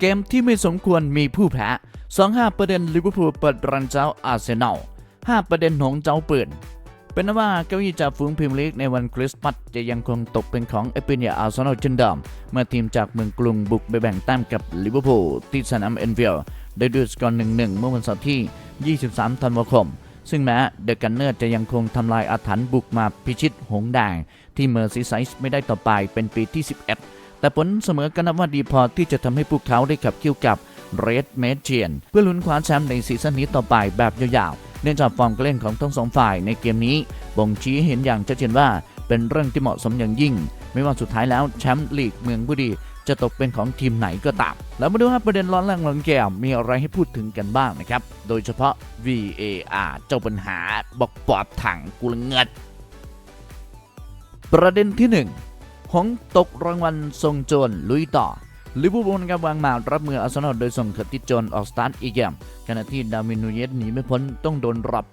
เกมที่ไม่สมควรมีผู้แพ้ 25 ประเด็นลิเวอร์พูลเปิดรันเจ้าอาร์เซนอล 5 ประเด็นหงเจ้าปืน เป็นนว่าเก้าอี้จ่าฝูงพรีเมียร์ลีกในวันคริสต์มาสจะยังคงตกเป็นของเอเปเนียอาร์เซนอลเช่นเดิมเมื่อทีมจากเมืองกรุงบุกไปแบ่งแต้มกับลิเวอร์พูลที่สนามเอ็นฟิลด์ได้ด้วยสกอร์1-1 เมื่อวันเสาร์ที่ 23 ธันวาคม ซึ่งแม้เดอะกันเนอร์จะยังคงทำลายอาถรรพ์บุกมาพิชิตหงแดงที่เมอร์ซีไซส์ไม่ได้ต่อไปเป็นปีที่ 11 แต่ผลเสมอก็นับว่าดีพอที่จะทำให้พวกเขาได้ขับเคี่ยวกับเรดเมเจียนเพื่อลุ้นคว้าแชมป์ในซีซั่นนี้ต่อไปแบบยาวๆ เนื่องจากฟอร์มการเล่นของทั้งสองฝ่ายในเกมนี้บ่งชี้เห็นอย่างชัดเจนว่าเป็นเรื่องที่เหมาะสมอย่างยิ่ง ไม่ว่าสุดท้ายแล้วแชมป์ลีกเมืองบุรีจะตกเป็นของทีมไหนก็ตาม แล้วมาดูครับประเด็นร้อนแรงหลังแก้วมีอะไรให้พูดถึงกันบ้างนะครับ โดยเฉพาะ VAR เจ้าปัญหาบอกปอบถังกุลเงิดประเด็นที่ 1 หงตกรางวัลทรงโจรลุยต่อลิเวอร์พูลกับวางมารับมืออาร์เซนอลโดยส่งเคอร์ติสโจนออกสตาร์ทอีกเกมขณะที่ดาวินนูเยสหนีไม่พ้นต้องโดนรับ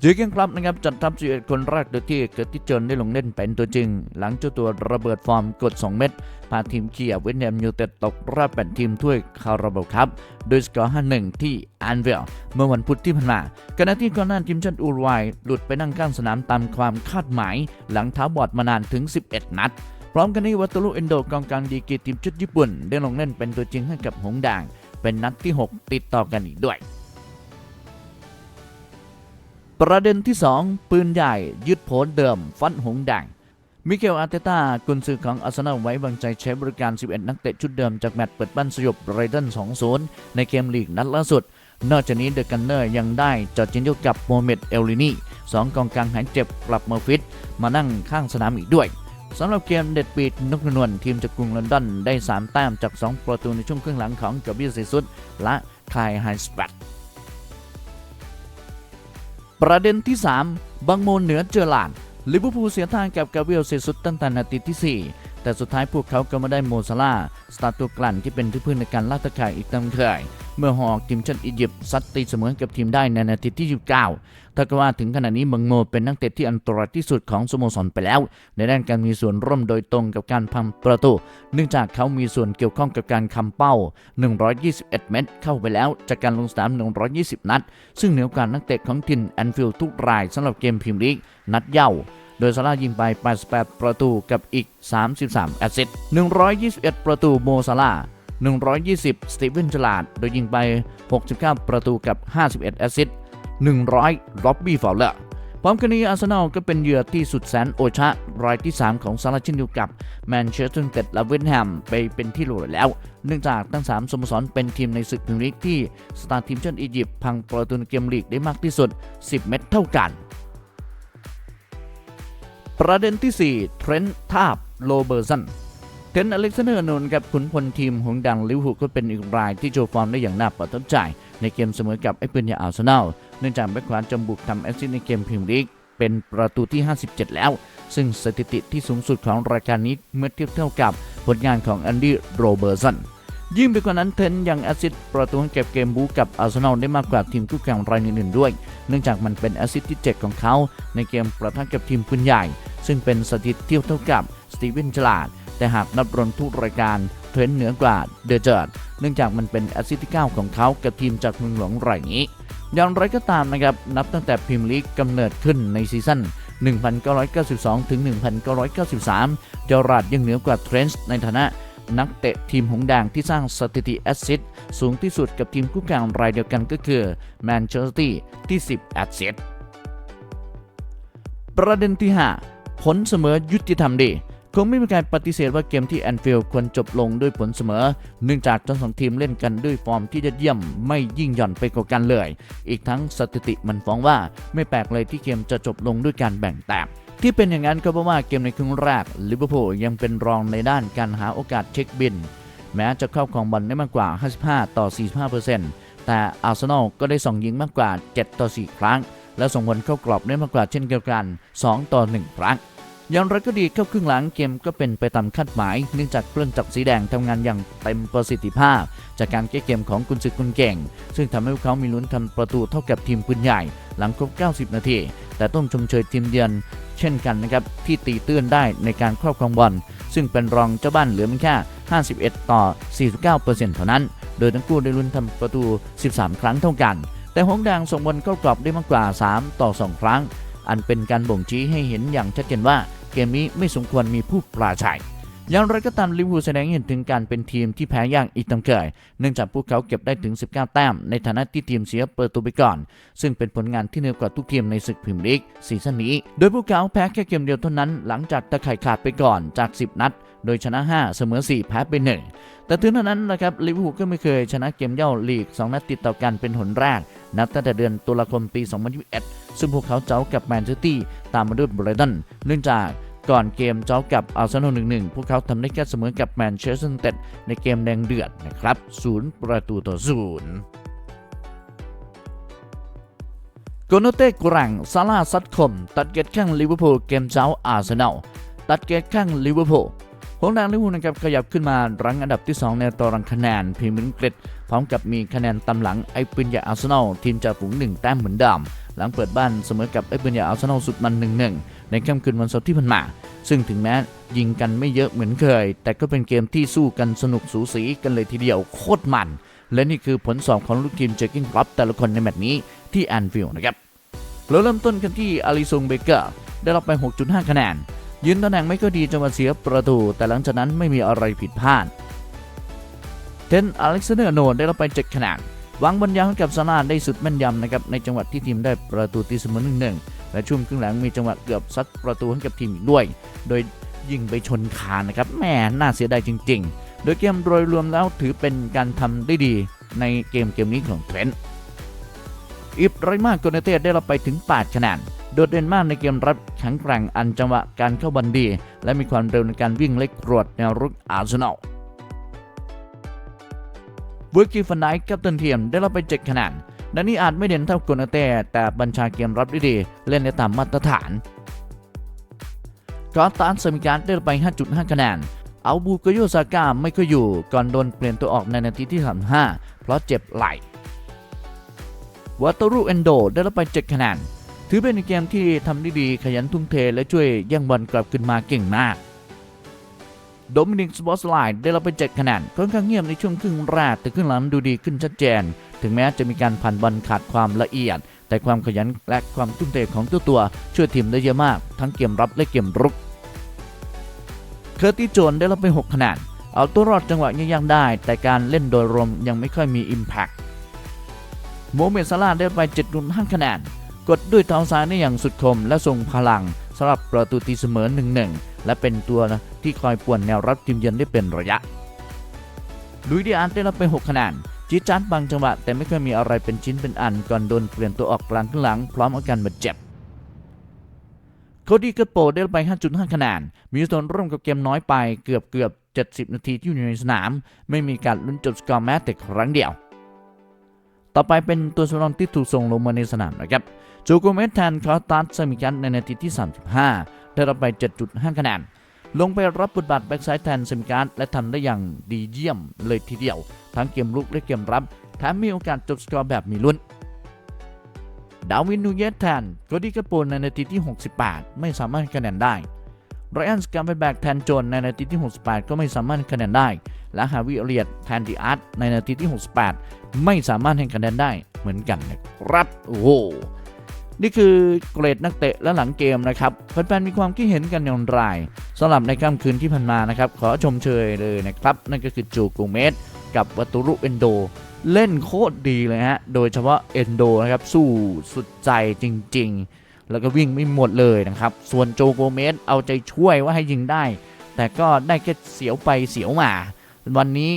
เจอเกนครับนะครับจัดทัพ11คนแรกโดยที่เคอร์ติสโจนได้ลงเล่นเป็นตัวจริง หลังเจ้าตัวระเบิดฟอร์มกด 2 เม็ดพาทีมเกียร์เวสต์แฮมยูเต็ดตกรอบแบ่งทีมถ้วยคาราบาลครับโดยสกอร์ 5-1 ที่แอนเวลเมื่อวันพุธที่ผ่านมาขณะที่กอนหน้าทีมชาติอุรุกวัยหลุดไปนั่งข้างสนามตามความคาดหมาย หลังเท้าบอดมานานถึง 11 นัด ร้อมกันนี้วัตลุเอนโดกองกลางดีกีทีมชาติญี่ปุ่น ได้ลงเล่นเป็นตัวจริงให้กับหงส์แดงเป็นนัดที่ 6 ติดต่อกันอีกด้วย ประเด็นที่ 2 ปืนใหญ่ยึดโผลเดิม ฟันหงส์แดงมิเกลอาร์เตต้ากุนซือของอาร์เซนอลไว้วางใจใช้บริการ 11 นักเตะชุดเดิมจากแมตช์เปิดบ้านสยบไรตัน2-0 ในเกมลีกนัดล่าสุด นอกจากนี้เดอะกันเนอร์ยังได้จอดจินโยกับโมเมดเอลลินีสองกองกลางหายเจ็บกลับมาฟิต มานั่งข้างสนามอีกด้วย สำหรับเกมเด็ดปีดนกนวลทีมจากกรุงลอนดอนได้ 3 แต้มจาก 2 ประตูในช่วงครึ่งหลังของกาเบียซีซุดและคายไฮสปัตประเด็นที่ 3 บังโมนเหนือเจอหลานลิเวอร์พูลเสียทางกับกาเบียซีซุดตั้งแต่นาทีที่ 4 แต่สุดท้ายพวกเขาก็มาได้โมซาลาสตาร์ตัวกลั่นที่เป็นที่พึ่งในการล่าตะข่ายอีกตามเคย เมื่อหอกทีมชาติอียิปต์ซัดตีเสมอกับทีมได้ในนาทีที่ 29ถ้าก็ว่าถึงขณะนี้บังโมเป็นนักเตะที่อันตรายที่สุดของสโมสรไปแล้ว ในด้านการมีส่วนร่วมโดยตรงกับการพังประตู เนื่องจากเขามีส่วนเกี่ยวข้องกับการคำเป้า 121 เม็ดเข้าไปแล้วจากการลงสนาม 120 นัด ซึ่งเหนือกว่านักเตะของทินแอนฟิลด์ทุกรายสำหรับเกมพรีเมียร์ลีกนัดเย้าโดยซาร่ายิงไป 88 ประตูกับอีก 33 แอสซิสต์121 ประตูโมซาร่า 120 สตีเวนจลาด โดยยิงไป 69 ประตูกับ 51 แอสซิสต์ 100 ล็อบบี้ฟอลเลอร์พร้อมกันนี้อาร์เซนอลก็เป็นเหยื่อที่สุดแสนโอชะ รายที่ 3 ของซาร่าเช่นเดียวกับแมนเชสเตอร์ยูไนเต็ดและเวสต์แฮมไปเป็นที่รู้แล้ว เนื่องจากทั้ง 3สโมสรเป็นทีมในศึกพรีเมียร์ลีกที่สตาร์ทีมชาติอียิปต์พังประตูในเกมลีกได้มากที่สุด 10 เม็ดเท่ากัน ประเด็นที่ 4 เทรนต์ทาบโลเบอร์สัน ทนอเล็กซานเดอร์นนท์กับขุนพลทีมหงดังลิเวอร์พูลก็เป็นอีกรายที่โชว์ฟอร์มได้อย่างน่าประทับใจ ในเกมเสมอกับไอ้ปืนยาอาร์เซนอลเนื่องจากแบ็คขวาจำบุกทำแอสซิสต์ในเกมพรีเมียร์ลีกเป็นประตูที่ 57 แล้ว ซึ่งสถิติที่สูงสุดของรายการนี้เมื่อเทียบเท่ากับผลงานของแอนดี้โรเบอร์สันยิ่งไปกว่านั้นเทนยังแอสซิสต์ประตูให้เก็บเกมบูกับอาร์เซนอลได้มากกว่าทีมคู่แข่งรายอื่นๆด้วย เนื่องจากมันเป็นแอสซิสต์ที่ 7 ของเขา ในเกมประทะกับทีมปืนใหญ่ ซึ่งเป็นสถิติเทียบเท่ากับสตีเวนจลาด แต่หากนับรวมทุกรายการเทรนต์เหนือกว่าเดอะเจิร์ดเนื่องจากมันเป็นแอสซิสต์ที่ 9 ของเขากับทีมจากเมืองหลวงรายนี้ อย่างไรก็ตามนะครับ นับตั้งแต่พรีเมียร์ลีกกำเนิดขึ้นในซีซั่น1992 ถึง 1993 เจอราดยังเหนือกว่าเทรนต์ในฐานะนักเตะทีมหงส์แดงที่สร้างสถิติแอสซิสต์สูงที่สุดกับทีมคู่แข่งรายเดียวกันก็คือแมนเชสเตอร์ที่ 10 แอสซิสต์ประเด็นที่ 5 ผลเสมอยุติธรรมดี คงไม่มีการปฏิเสธว่าเกมที่แอนฟิลด์ควรจบลงด้วยผลเสมอ เนื่องจากทั้งสองทีมเล่นกันด้วยฟอร์มที่ยอดเยี่ยมไม่ยิ่งหย่อนไปกว่ากันเลย อีกทั้งสถิติมันฟ้องว่าไม่แปลกเลยที่เกมจะจบลงด้วยการแบ่งแต้มที่เป็นอย่างนั้นก็เพราะว่าเกมในครึ่งแรกลิเวอร์พูลยังเป็นรองในด้านการหาโอกาสเช็คบิน แม้จะเข้าของบอลได้มากกว่า 55 ต่อ 45%แต่อาร์เซนอลก็ได้ส่งยิงมากกว่า 7 ต่อ 4 ครั้ง และส่งบอลเข้ากรอบได้มากกว่าเช่นเดียวกัน 2 ต่อ 1 ครั้ง อย่างไรก็ดีเข้าครึ่งหลังเกมก็เป็นไปตามคาดหมาย เนื่องจากเครื่องจักรสีแดงทำงานอย่างเต็มประสิทธิภาพ จากการแก้เกมของกุนซือกุนเก่ง ซึ่งทำให้พวกเขามีลุ้นทำประตูเท่ากับทีมปืนใหญ่ หลังครบ 90 นาที แต่ต้องชมเชยทีมเยือนเช่นกันนะครับที่ตีตื้นได้ในการครอบครองบอลซึ่งเป็นรองเจ้าบ้านเหลือเพียงแค่ 51 ต่อ 49%เท่านั้น โดยทั้งคู่ได้ลุ้นทำประตู 13 ครั้งเท่ากัน แต่หงส์แดงส่งบอลเข้ากรอบได้มากกว่า 3 ต่อ 2 ครั้ง อันเป็นการบ่งชี้ให้เห็นอย่างชัดเจนว่า เกมนี้ไม่สมควรมีผู้ปราชัยอย่างไรก็ตามลิเวอร์พูลแสดงให้เห็นถึงการเป็นทีมที่แพ้ยากอีกตั้งเคย เนื่องจากพวกเขาเก็บได้ถึง 19 แต้ม ในฐานะที่ทีมเสียเประตูไปก่อน ซึ่งเป็นผลงานที่เหนือกว่าทุกทีมในศึกพรีเมียร์ลีกซีซั่นนี้ โดยพวกเขาแพ้แค่เกมเดียวเท่านั้น หลังจากตะไคร่ขาดไปก่อนจาก 10 นัด โดยชนะ 5 เสมอ 4 แพ้ไป1แต่ถึงเท่านั้นนะครับลิเวอร์พูลก็ไม่เคยชนะเกมเย่าลีก 2 นัดติดต่อกันเป็นหนแรก นับตั้งแต่เดือนตุลาคมปี 2021 ซึ่งพวกเขาเจ้ากับแมนเชสเตอร์ตามมาด้วยบรตันเนื่องจาก ก่อนเกมเจ้ากับอาร์เซนอล1-1 พวกเขาทำได้แค่เสมอกับแมนเชสเตอร์ยูไนเต็ดในเกมแดงเดือดนะครับ0ประตูต่อ0โกโนเต้กรังซาร่าซัดคม ตัดเกตข้างลิเวอร์พูลเกมเจ้าอาร์เซนอลตัดเกตข้างลิเวอร์พูลหงแดงลิเวอร์พูลนะครับขยับขึ้นมารั้งอันดับที่ 2 ในตารางคะแนนพรีเมียร์ลีกพร้อมกับมีคะแนนตำหลังไอปินยาอาร์เซนอลทีมจ่าฝูงหนึ่งแต้มเหมือนเดิม หลังเปิดบ้านเสมอกับไอปินยอาร์เซนอลสุดมัน1-1ในค่ำคืนวันศุกร์ที่ผ่านมา ซึ่งถึงแม้ยิงกันไม่เยอะเหมือนเคย แต่ก็เป็นเกมที่สู้กันสนุกสูสีกันเลยทีเดียวโคตรมัน และนี่คือผลสอบของลูกทีมเจอร์กินคลับแต่ละคนในแมตช์นี้ที่แอนฟิลด์นะครับเราเริ่มต้นกันที่อาริซงเบเกอร์ได้รับไป 6.5 คะแนน ยืนตำแหน่งไม่ก็ดีจนมาเสียประตู แต่หลังจากนั้นไม่มีอะไรผิดพลาดเทนอเล็กซานเดอร์โนได้รับไป 7 คะแนน วางบอลยาวให้กับซาร่าได้สุดแม่นยำนะครับในจังหวะที่ทีมได้ประตูตีเสมอหนึ่งหนึ่งและช่วงครึ่งหลังมีจังหวะเกือบซัดประตูให้กับทีมอีกด้วย โดยยิงไปชนคานนะครับแหม่น่าเสียดายจริง ๆ โดยเกมโดยรวมแล้วถือเป็นการทำได้ดีในเกมเกมนี้ของเทรนต์อิบไรมากโกเนเต้ได้รับไปถึง8คะแนนโดดเด่นมากในเกมรับแข็งแกร่งอันจังหวะการเข้าบอลดี และมีความเร็วในการวิ่งเล็กรวดแนวรุกอาร์เซนอล เวอร์กิฟันไดกัปตันเทียมได้รับไป 7 คะแนนดังนี้อาจไม่เด่นเท่ากเนเต้แต่บัญชาเกมรับได้ดี เล่นได้ตามมาตรฐานกอตานสมิการได้รับไป 5.5 คะแนน เอาบูโกโยซาก้าไม่ค่อยอยู่ ก่อนโดนเปลี่ยนตัวออกในนาทีที่ 35 เพราะเจ็บไหล่วัตรุเอนโดได้รับไป 7 คะแนน ถือเป็นเกมที่ทำได้ดีขยันทุ่มเทและช่วยแย่งบอลกลับขึ้นมาเก่งมาก โดมินิกสปอร์ตไลน์ได้รับไป 7 คะแนนค่อนข้างเงียบในช่วงครึ่งแรก แต่ครึ่งหลังดูดีขึ้นชัดเจน ถึงแม้จะมีการผ่านบอลขาดความละเอียด แต่ความขยันและความทุ่มเทของตัวตัว ช่วยทีมได้เยอะมาก ทั้งเกมรับและเกมรุก เคอร์ติโจนได้รับไป 6 คะแนนเอาตัวรอดจังหวะยากๆได้ แต่การเล่นโดยรวมยังไม่ค่อยมี Impact โมเมดซาลาได้ไป7.5คะแนน กดด้วยเท้าซ้ายได้อย่างสุดคมและทรงพลังสำหรับประตูตีเสมอ 1-1 และเป็นตัวที่คอยป่วนแนวรับทีมเยือนได้เป็นระยะลุยดิอาร์ตได้รับไป 6 คะแนนจีจานบางจังหวะแต่ไม่เคยมีอะไรเป็นชิ้นเป็นอัน ก่อนโดนเปลี่ยนตัวออกกลางข้างหลังพร้อมอาการบาดเจ็บโคดี้กร์โปได้รับไป 5.5 คะแนน มีส่วนร่วมกับเกมน้อยไปเกือบเกือบ70 นาทีที่อยู่ในสนาม ไม่มีการลุ้นจบสกอร์แม้แต่ครั้งเดียว ต่อไปเป็นตัวสำรองที่ถูกส่งลงมาในสนามนะครับ โจโกเมสแทนคอสตัสซมิกันในนาทีที่ 35 ได้รับไป 7.5 คะแนน ลงไปรับบทบาทแบ็กซ้ายแทนซมิกันและทำได้อย่างดีเยี่ยมเลยทีเดียว ทั้งเกมลุกและเกมรับแถมมีโอกาสจบสกอร์แบบมีลุ้นดาวินนูเยสแทนโกดี้กระโปนในนาทีที่ 68 ไม่สามารถคะแนนได้ไรอันสกัมเปแบกแทนโจนในนาทีที่ 68 ก็ไม่สามารถคะแนนได้ และฮาวิเลียดแทนดีอาร์ตในนาทีที่ 68 ไม่สามารถให้คะแนนได้เหมือนกันนะครับ โอ้ นี่คือเกรดนักเตะและหลังเกมนะครับแฟนๆมีความคิดเห็นกันอย่างไรสำหรับในค่ำคืนที่ผ่านมานะครับ ขอชมเชยเลยนะครับ นั่นก็คือจูกูเมสกับวัตุรุเอนโด เล่นโคตรดีเลยฮะ โดยเฉพาะเอนโดนะครับ สู้สุดใจจริง ๆ แล้วก็วิ่งไม่หมดเลยนะครับ ส่วนโจโกเมสเอาใจช่วยว่าให้ยิงได้ แต่ก็ได้แค่เสียวไปเสียวมา วันนี้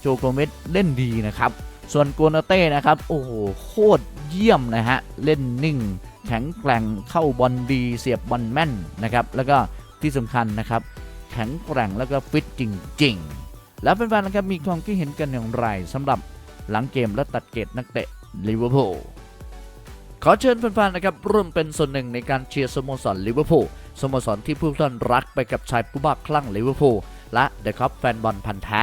โจโกเมสเล่นดีนะครับ ส่วนโกนาเต้นะครับ โอ้โห โคตรเยี่ยมนะฮะ เล่นนิ่ง แข็งแกร่งเข้าบอลดี เสียบบอลแม่นนะครับ แล้วก็ที่สำคัญนะครับ แข็งแกร่งแล้วก็ฟิตจริง ๆ แล้วแฟนๆนะครับมีความคิดเห็นกันอย่างไรสำหรับหลังเกมและตัดเกตนักเตะลิเวอร์พูลขอเชิญแฟนๆนะครับร่วมเป็นส่วนหนึ่งในการเชียร์สโมสรลิเวอร์พูลสโมสรที่ผู้ท่านรักไปกับชายผู้บ้าคลั่งลิเวอร์พูลและเดอะคัพแฟนบอลพันธ์แท้